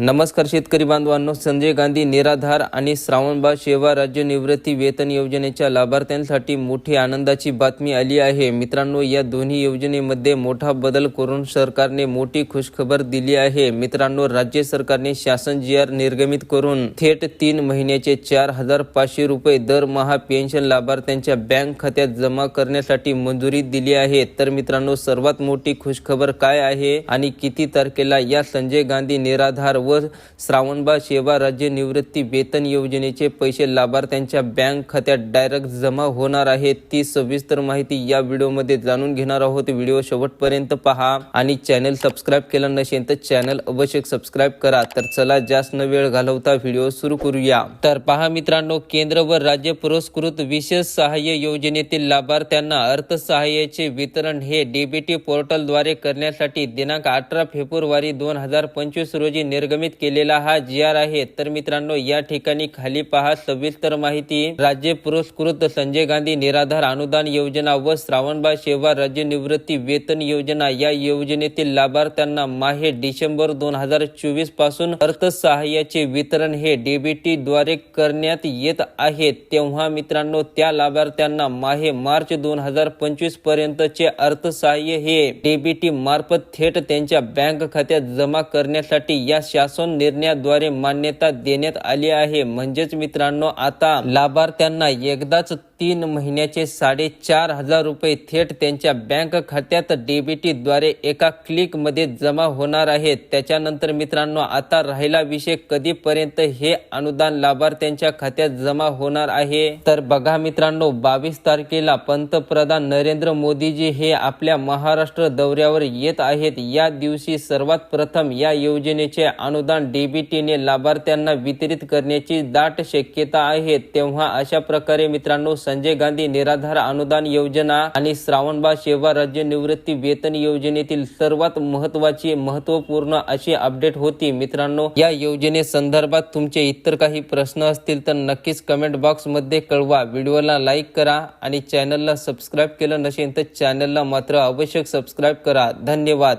नमस्कार शेतकरी बांधवांनो संजय गांधी निराधार आणि श्रावणबाळ सेवा राज्य निवृत्ती वेतन योजनेच्या लाभार्थ्यांसाठी मोठी आनंदाची बातमी आली आहे. मित्रांनो या दोन्ही योजनेमध्ये मोठा बदल करून सरकारने मोठी खुशखबर दिली आहे. मित्रांनो राज्य सरकारने शासन जी आर निर्गमित करून थेट तीन महिन्याचे चार हजार पाचशे रुपये दरमहा पेन्शन लाभार्थ्यांच्या बँक खात्यात जमा करण्यासाठी मंजुरी दिली आहे. तर मित्रांनो सर्वात मोठी खुशखबर काय आहे आणि किती तारखेला या संजय गांधी निराधार व श्रावणबाळ सेवा राज्य निवृत्ती वेतन योजनेचे पैसे लाभार्थ्यांच्या बँक खात्यात डायरेक्ट जमा होणार आहेत ती सविस्तर माहिती या व्हिडिओमध्ये जाणून घेणार आहोत. व्हिडिओ शेवटपर्यंत पहा आणि चॅनल सबस्क्राईब केलं नसेल तर चॅनल अवश्य सबस्क्राईब करा. तर चला जास्त न वेळ घालवता व्हिडिओ सुरू करूया. तर पहा मित्रांनो केंद्र व राज्य पुरस्कृत विशेष सहाय्य योजनेतील लाभार्थ्यांना अर्थसहाय्याचे वितरण हे डीबीटी पोर्टलद्वारे करण्यासाठी दिनांक अठरा फेब्रुवारी दोन हजार पंचवीस रोजी निर्गमित केलेला हा जी आर आहे. तर मित्रांनो या ठिकाणी खाली पहा सविस्तर माहिती. राज्य पुरस्कृत संजय गांधी निराधार अनुदान योजना व श्रावणबाळ सेवा राज्य निवृत्ती वेतन योजना या योजनेतील लाभार्थ्यांना माहे डिसेंबर दोन हजार चोवीसपासून अर्थसहाय्याचे वितरण हे डीबीटी द्वारे करण्यात येत आहे. तेव्हा मित्रांनो त्या लाभार्थ्यांना माहे मार्च दोन हजार पंचवीस पर्यंतचे अर्थसहाय्य हे डीबीटी मार्फत थेट त्यांच्या बँक खात्यात जमा करण्यासाठी या शासन निर्णयाद्वारे मान्यता देण्यात आली आहे. म्हणजेच मित्रांनो आता लाभार्थ्यांना एकदाच तीन महिन्याचे साडेचार हजार रुपये थेट त्यांच्या बँक खात्यात डीबीटीद्वारे एका क्लिकमध्ये जमा होणार आहेत. त्याच्यानंतर मित्रांनो आता राहिला विषय कधीपर्यंत हे अनुदान लाभार्थ्यांच्या खात्यात जमा होणार आहे? तर बघा मित्रांनो बावीस तारखेला पंतप्रधान नरेंद्र मोदीजी हे आपल्या महाराष्ट्र दौऱ्यावर येत आहेत. या दिवशी सर्वात प्रथम या योजनेचे अनुदान डीबीटीने लाभार्थ्यांना वितरित करण्याची दाट शक्यता आहे. तेव्हा अशा प्रकारे मित्रांनो संजय गांधी निराधार अनुदान योजना आणि श्रावणबाळ सेवा राज्य निवृत्ती वेतन योजनेतील सर्वात महत्वाची महत्त्वपूर्ण अशी अपडेट होती. मित्रांनो या योजने संदर्भात तुमचे इतर काही प्रश्न असतील तर नक्कीच कमेंट बॉक्समध्ये कळवा. व्हिडिओला लाईक करा आणि चॅनलला सबस्क्राईब केलं नसेल तर चॅनलला मात्र आवश्यक सबस्क्राईब करा. धन्यवाद.